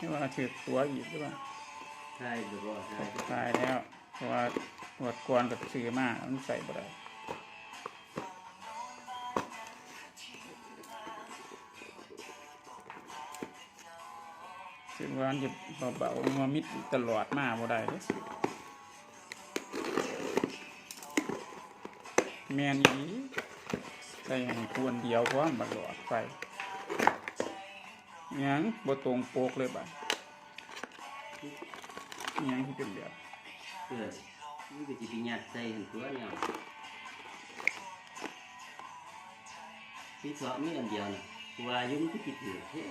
นี่ว่าถือตัวอีกหรือเปล่าใช่หรือว่าใช่ตายแล้วเพราะว่าหวดกวนกับซื้อมามันใส่บ่ได้ซึ่งว่ามันจะเบาๆมามิดตลอดมาบ่ได้เด้อแม่นอีใส่ให้ควรเดียวเพราะว่ามันหลอดไฟอิห ยังบ่ตรงโปกเลยบ่ะยังที่เป็นเดียวเออนี่ก็จะไปยัดใส่หันตัวเนี่ยพี่สอมีอันเดียวนะว่ายุ่งที่ติดถือเท่